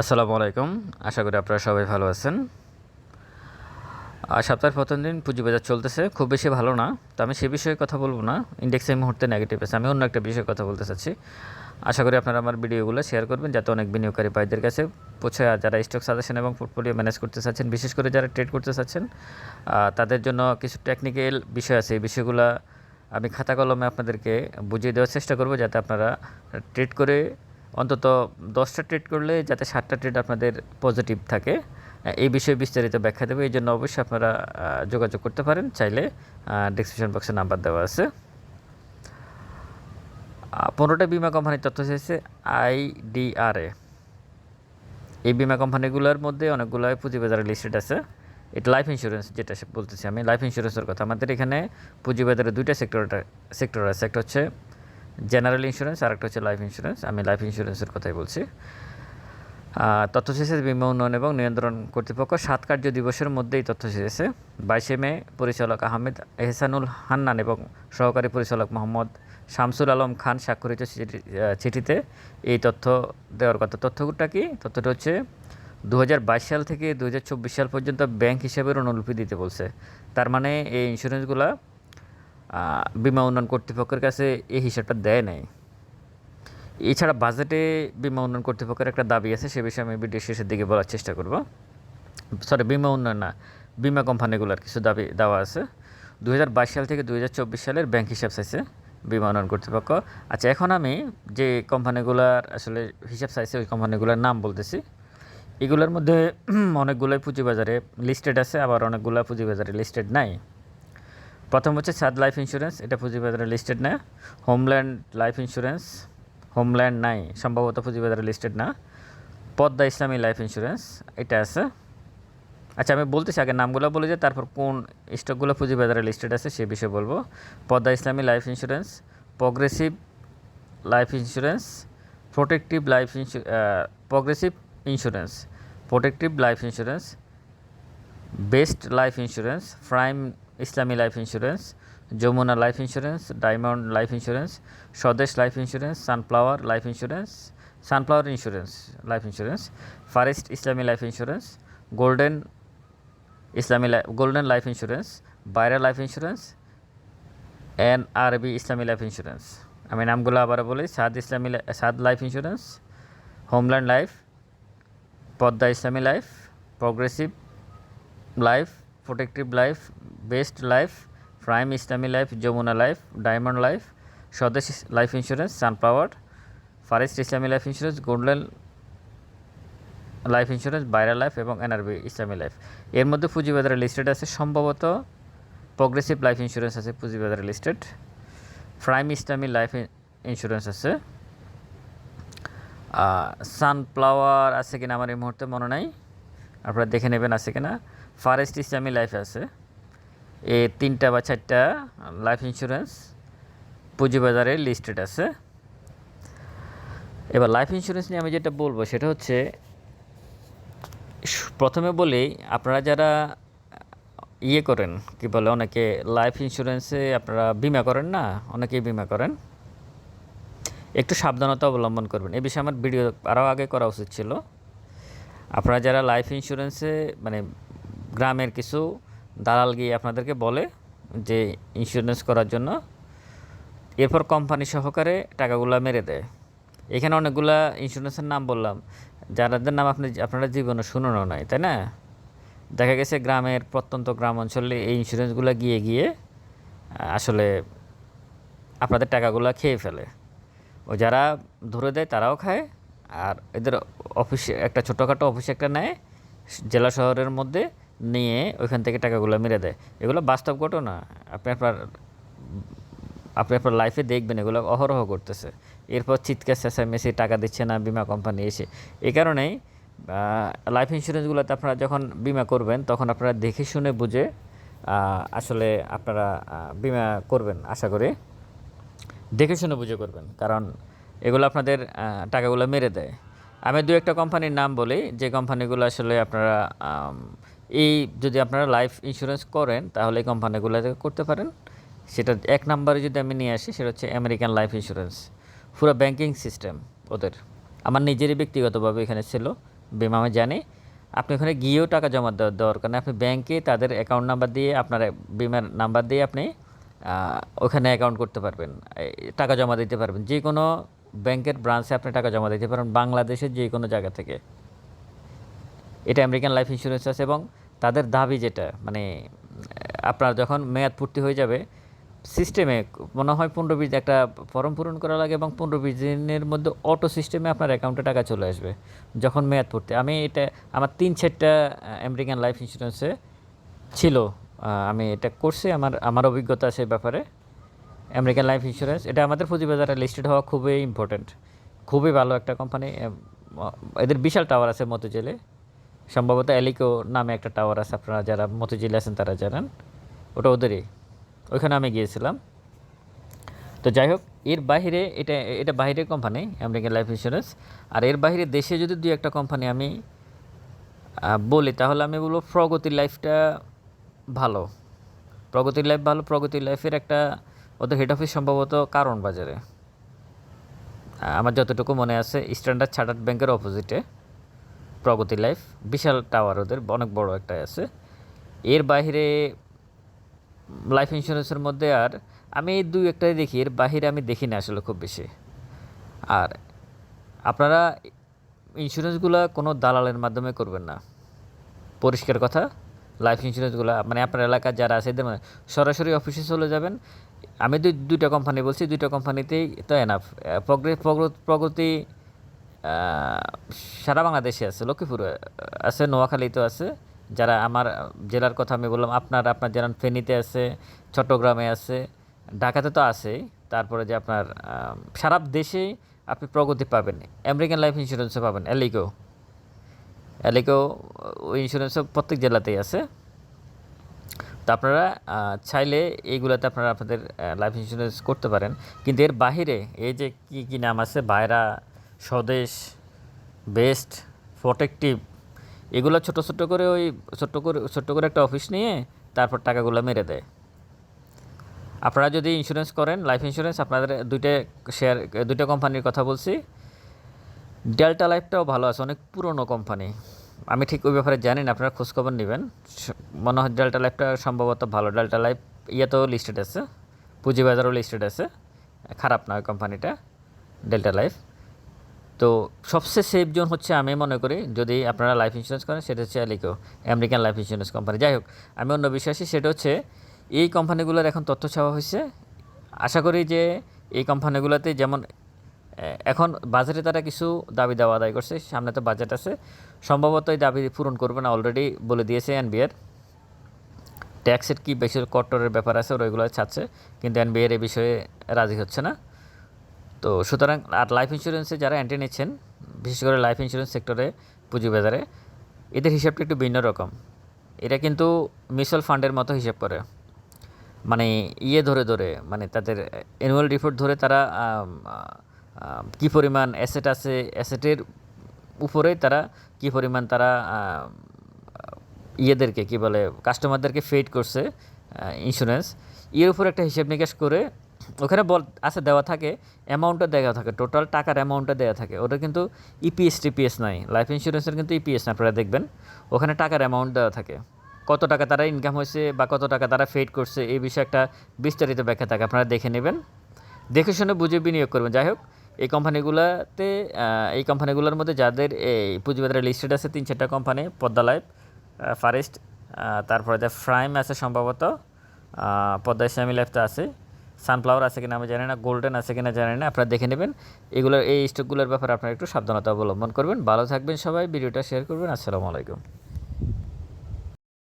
আসসালামু আলাইকুম। আশা করি আপনারা সবাই ভালো আছেন। আর সপ্তাহের প্রথম দিন পুঁজিবাজার চলতেছে। খুব বেশি ভালো না, তো আমি সে বিষয়ে কথা বলব না। ইন্ডেক্স এই মুহূর্তে নেগেটিভ আছে। আমি অন্য একটা বিষয়ে কথা বলতে চাচ্ছি। আশা করি আপনারা আমার ভিডিওগুলো শেয়ার করবেন, যাতে অনেক বিনিয়োগকারী ভাইদের কাছে পৌঁছে যারা স্টক সাজেশন এবং পোর্টফোলিও ম্যানেজ করতে চাচ্ছেন, বিশেষ করে যারা ট্রেড করতে চাচ্ছেন তাদের জন্য কিছু টেকনিক্যাল বিষয় আছে। এই বিষয়গুলো আমি খাতা কলমে আপনাদেরকে বুঝিয়ে দেওয়ার চেষ্টা করব, যাতে আপনারা ট্রেড করে অন্তত দশটা ট্রেড করলে যাতে সাতটা ট্রেড আপনাদের পজিটিভ থাকে এই বিষয়ে বিস্তারিত ব্যাখ্যা দেবো। এই জন্য অবশ্যই আপনারা যোগাযোগ করতে পারেন। চাইলে ডিসক্রিপশন বক্সে নাম্বার দেওয়া আছে। পনেরোটা বিমা কোম্পানির তথ্য চেয়েছে আইডিআরএ এই বিমা কোম্পানিগুলোর মধ্যে অনেকগুলো পুঁজিবাজারে লিস্টেড আছে। এটা লাইফ ইন্স্যুরেন্স যেটা বলতেছি আমি। লাইফ ইন্স্যুরেন্সের কথা। আমাদের এখানে পুঁজিবাজারে দুইটা সেক্টর সেক্টর আছে। একটা হচ্ছে জেনারেল ইন্স্যুরেন্স আর একটা হচ্ছে লাইফ ইন্স্যুরেন্স আমি লাইফ ইন্স্যুরেন্সের কথাই বলছি। তথ্য শেষে বিমা উন্নয়ন এবং নিয়ন্ত্রণ কর্তৃপক্ষ সাত কার্য দিবসের মধ্যেই তথ্য শেষেছে বাইশে মে, পরিচালক আহমেদ এহসানুল হান্নান এবং সহকারী পরিচালক মোহাম্মদ শামসুল আলম খান স্বাক্ষরিত চিঠি- চিঠিতে এই তথ্য দেওয়ার কথা। তথ্যটা কি? তথ্যটা হচ্ছে দু হাজার বাইশ সাল থেকে দু হাজার চব্বিশ সাল পর্যন্ত ব্যাংক হিসাবের অনুলিপি দিতে বলছে। তার মানে এই ইন্স্যুরেন্সগুলা বিমা উন্নয়ন কর্তৃপক্ষের কাছে এই হিসাবটা দেয় নাই। এছাড়া বাজেটে বিমা উন্নয়ন কর্তৃপক্ষের একটা দাবি আছে, সে বিষয়ে আমি ভিডিও শেষের দিকে বলার চেষ্টা করব। সরি বিমা উন্নয়ন না, বিমা কোম্পানিগুলোর কিছু দাবি দেওয়া আছে। দু হাজার বাইশ সাল থেকে দু হাজার চব্বিশ সালের ব্যাংক হিসাব চাইছে বিমা উন্নয়ন কর্তৃপক্ষ। আচ্ছা এখন আমি যে কোম্পানিগুলোর আসলে হিসাব চাইছে, ওই কোম্পানিগুলোর নাম বলতেছি। এগুলোর মধ্যে অনেকগুলোই পুঁজিবাজারে লিস্টেড আছে, আবার অনেকগুলো পুঁজিবাজারে লিস্টেড নাই। প্রথম হচ্ছে সাদ লাইফ ইন্স্যুরেন্স, এটা পুঁজিবাজারে লিস্টেড না। হোমল্যান্ড লাইফ ইন্স্যুরেন্স, হোমল্যান্ড নাই, সম্ভবত পুঁজিবাজারে লিস্টেড না। পদ্মা ইসলামী লাইফ ইন্স্যুরেন্স, এটা আছে। আচ্ছা আমি বলতেছি আগে নামগুলো বলে যে, তারপর কোন স্টকগুলো পুঁজিবাজারে লিস্টেড আছে সে বিষয়ে বলব। Padma Islami life insurance progressive life insurance protective life ইন্স্যু progressive insurance protective life insurance best life insurance prime Islami life insurance Jamuna life insurance diamond life insurance Swadesh life insurance sunflower life insurance sunflower insurance life insurance forest Islami life insurance golden Islami golden life insurance Baira life insurance N R B Islami life insurance আমি নামগুলো আবার বলি সাদ ইসলামী সাদ life insurance homeland life Padma Islami life progressive life, protective life, best life, prime Islami life, Jamuna life, diamond life, Swadesh life insurance sunflower forest Islami life insurance, golden life insurance Baira life এবং NRB Islami life. এর মধ্যে পুঁজিবাজারে listed আছে সম্ভবত progressive life insurance আছে পুঁজিবাজারে listed prime Islami life insurance আছে। Sunflower আছে কিনা আমার এই মুহূর্তে মনে নাই। আপনারা দেখে নেবেন আছে কিনা। ফরেস্ট ইসলামী লাইফ আছে। এই তিনটা বা চারটা লাইফ ইন্স্যুরেন্স পুঁজিবাজারে লিস্টেড আছে। এবার লাইফ ইন্স্যুরেন্স নিয়ে আমি যেটা বলব সেটা হচ্ছে প্রথমে বলি আপনারা যারা ইয়ে করেন, কি বলে অনেকে লাইফ ইন্স্যুরেন্সে আপনারা বিমা করেন না, অনেকেই বিমা করেন। একটু সাবধানতা অবলম্বন করবেন। এ বিষয়ে আমার ভিডিও আরও আগে করা উচিত ছিল। আপনারা যারা লাইফ ইন্স্যুরেন্সে মানে গ্রামের কিছু দালাল গিয়ে আপনাদেরকে বলে যে ইন্স্যুরেন্স করার জন্য এরপর কোম্পানি সহকারে টাকাগুলো মেরে দেয়। এখানে অনেকগুলা ইন্স্যুরেন্সের নাম বললাম, যাদের নাম আপনি আপনারা জীবনে শুনুনও নাই, তাই না? দেখা গেছে গ্রামের প্রত্যন্ত গ্রাম অঞ্চলে এই ইন্স্যুরেন্সগুলো গিয়ে গিয়ে, আসলে আপনাদের টাকাগুলো খেয়ে ফেলে। ও যারা ধরে দেয় তারাও খায়, আর এদের অফিসে একটা ছোটোখাটো অফিস একটা নেয়, জেলা শহরের মধ্যে নিয়ে ওইখান থেকে টাকাগুলো মেরে দেয়। এগুলো বাস্তব ঘটনা। আপনি আপনার আপনি আপনার লাইফে দেখবেন এগুলো অহরহ করতেছে। এরপর চিৎকার, চেঁচামেচি, টাকা দিচ্ছে না, বিমা কোম্পানি এসে। এই কারণেই লাইফ ইন্স্যুরেন্সগুলোতে আপনারা যখন বিমা করবেন, তখন আপনারা দেখে শুনে বুঝে আসলে আপনারা বিমা করবেন, আশা করি। দেখে শুনে বুঝে করবেন, কারণ এগুলো আপনাদের টাকাগুলো মেরে দেয়। আমি দু একটা কোম্পানির নাম বলি। যে কোম্পানিগুলো আসলে আপনারা এই যদি আপনারা লাইফ ইন্স্যুরেন্স করেন, তাহলে এই কোম্পানিগুলো করতে পারেন। সেটা এক নম্বরে যদি আমি নিয়ে আসি, সেটা হচ্ছে আমেরিকান লাইফ ইন্স্যুরেন্স পুরো ব্যাংকিং সিস্টেম ওদের। আমার নিজেরই ব্যক্তিগতভাবে এখানে ছিল। বিমা আমি জানি। আপনি ওখানে গিয়েও টাকা জমা দেওয়ার দরকার আপনি ব্যাংকে তাদের অ্যাকাউন্ট নাম্বার দিয়ে, আপনার বিমার নাম্বার দিয়ে আপনি ওখানে অ্যাকাউন্ট করতে পারবেন। টাকা জমা দিতে পারবেন। যে কোনো ব্যাংকের ব্রাঞ্চে আপনি টাকা জমা দিতে পারেন। বাংলাদেশের যে কোনো জায়গা থেকে। এটা আমেরিকান লাইফ ইন্স্যুরেন্স আছে এবং তাদের দাবি যেটা মানে আপনার যখন মেয়াদ পূর্তি হয়ে যাবে সিস্টেমে মনে হয় পনেরো বিশ একটা ফর্ম পূরণ করা লাগে এবং পনেরো বিশ দিনের মধ্যে অটো সিস্টেমে আপনার অ্যাকাউন্টে টাকা চলে আসবে, যখন মেয়াদ পূর্তি। আমি এটা, আমার তিন চারটা আমেরিকান লাইফ ইন্স্যুরেন্সে ছিল। আমি এটা করছি, আমার আমার অভিজ্ঞতা আছে ব্যাপারে। আমেরিকান লাইফ ইন্স্যুরেন্স এটা আমাদের পুঁজিবাজারে লিস্টেড হওয়া খুবই ইম্পর্ট্যান্ট খুবই ভালো একটা কোম্পানি এদের বিশাল টাওয়ার আছে মতিঝিলে। সম্ভবত এলিকো নামে একটা টাওয়ার আছে আপনারা যারা মতিঝিলে আছেন তারা জানেন। ওটা ওদেরই। ওইখানে আমি গিয়েছিলাম। তো যাই হোক, এর বাইরে এটা এটা বাইরের কোম্পানি আমেরিকান লাইফ ইন্স্যুরেন্স আর এর বাইরে দেশে যদি দুই একটা কোম্পানি আমি বলি, তাহলে আমি বলব প্রগতি লাইফটা ভালো। প্রগতি লাইফ ভালো প্রগতি লাইফের একটা, ওদের হেড অফিস সম্ভবত কারণ বাজারে। আমার যতটুকু মনে আছে স্ট্যান্ডার্ড চার্টার্ড ব্যাংকের অপোজিটে প্রগতি লাইফ, বিশাল টাওয়ার ওদের, অনেক বড় একটা আছে। এর বাইরে লাইফ ইন্স্যুরেন্সের মধ্যে আর আমি এই দুই একটাই দেখি, এর বাহিরে আমি দেখি না আসলে খুব বেশি। আর আপনারা ইন্স্যুরেন্সগুলো কোনো দালালের মাধ্যমে করবেন না। পরিষ্কার কথা লাইফ ইন্স্যুরেন্সগুলো মানে আপনার এলাকার যারা আছে, এদের মানে সরাসরি অফিসে চলে যাবেন। আমি দুই, দুইটা কোম্পানি বলছি, দুইটা কোম্পানিতেই তো এনাফ প্রগতি সারা বাংলাদেশে আছে, লক্ষ্মীপুর আছে নোয়াখালীতে আছে। যারা আমার জেলার কথা আমি বললাম, আপনার আপনার যেমন ফেনীতে আছে, চট্টগ্রামে আছে, ঢাকাতে তো আছেই। তারপরে যে আপনার সারা দেশেই আপনি প্রগতি পাবেন। আমেরিকান লাইফ ইন্স্যুরেন্সও পাবেন এলিকো এলিকো ওই ইন্স্যুরেন্সও প্রত্যেক জেলাতেই আছে। তো আপনারা চাইলে এইগুলোতে আপনারা আপনাদের লাইফ ইন্স্যুরেন্স করতে পারেন। কিন্তু এর বাহিরে এই যে কী কী নাম আছে বায়রা স্বদেশ, বেস্ট, প্রোটেক্টিভ, এগুলো ছোট ছোট করে ওই ছোট্ট করে ছোট্ট করে একটা অফিস নিয়ে তারপর টাকাগুলো মেরে দেয়। আপনারা যদি ইন্স্যুরেন্স করেন লাইফ ইন্স্যুরেন্স আপনাদের দুইটা শেয়ার দুইটা কোম্পানির কথা বলছি। ডেল্টা লাইফটাও ভালো আছে, অনেক পুরনো কোম্পানি আমি ঠিক ওই ব্যাপারে জানি না, আপনারা খোঁজখবর নেবেন। মনে হয় ডেল্টা লাইফটা সম্ভবত ভালো। ডেল্টা লাইফ ইয়েতেও লিস্টেড আছে, পুঁজিবাজারও লিস্টেড আছে। খারাপ নয় কোম্পানিটা ডেল্টা লাইফ তো সবচেয়ে সেফ জোন হচ্ছে আমি মনে করি যদি আপনারা লাইফ ইন্স্যুরেন্স করেন, সেটা হচ্ছে ALICO American life insurance company যাই হোক, আমি অন্য বিশ্বাসী, সেটা হচ্ছে এই কোম্পানিগুলোর এখন তথ্য চাওয়া হয়েছে। আশা করি যে এই কোম্পানিগুলোতে যেমন এখন বাজারে তারা কিছু দাবি দেওয়া আদায় করছে, সামনে তো বাজেট আছে। সম্ভবত এই দাবি পূরণ করবে না অলরেডি বলে দিয়েছে এনবিআর ট্যাক্সের কী বেশি কট্টরের ব্যাপার আছে, ওরা ওইগুলো ছাড়ছে, কিন্তু এনবিআর এ বিষয়ে রাজি হচ্ছে না। তো সুতরাং আর লাইফ ইন্স্যুরেন্সে যারা এন্ট্রি নিচ্ছেন, বিশেষ করে লাইফ ইন্স্যুরেন্স সেক্টরে পুঁজিবাজারে, এদের হিসাবটা একটু ভিন্ন রকম। এটা কিন্তু মিউচুয়াল ফান্ডের মতো হিসাব করে। মানে ইয়ে ধরে ধরে মানে তাদের অ্যানুয়াল রিপোর্ট ধরে তারা কী পরিমাণ অ্যাসেট আছে অ্যাসেটের উপরে তারা কী পরিমাণ তারা ইয়েদেরকে কি বলে কাস্টমারদেরকে ফেড করছে ইন্স্যুরেন্স এর উপর একটা হিসেব নিকাশ করে ওখানে বল আছে দেওয়া থাকে অ্যামাউন্টটা দেওয়া থাকে টোটাল টাকার অ্যামাউন্টটা দেওয়া থাকে। ওটা কিন্তু ইপিএস টিপিএস নাই লাইফ ইন্স্যুরেন্সের কিন্তু ইপিএস না, আপনারা দেখবেন। ওখানে টাকার অ্যামাউন্ট দেওয়া থাকে। কত টাকা তারা ইনকাম হয়েছে বা কত টাকা তারা ফেড করছে, এই বিষয়ে একটা বিস্তারিত ব্যাখ্যা থাকে, আপনারা দেখে নেবেন। দেখে শুনে বুঝে বিনিয়োগ করবেন। যাই হোক, এই কোম্পানিগুলোতে এই কোম্পানিগুলোর মধ্যে যাদের এই পুঁজিবাজারে লিস্টেড আছে তিন চারটা কোম্পানি পদ্মা লাইফ ফারেস্ট তারপরে যে ফ্রাইম আছে সম্ভবত পদ্মা ইসলামী লাইফ তো আছে সানফ্লাওয়ার আছে কিনা আমি জানি না, গোল্ডেন আছে কিনা জানি না, আপনারা দেখে নেবেন। এগুলোর, এই স্টকগুলোর ব্যাপারে আপনারা একটু সাবধানতা অবলম্বন করবেন। ভালো থাকবেন সবাই, ভিডিওটা শেয়ার করবেন। আসসালামু আলাইকুম।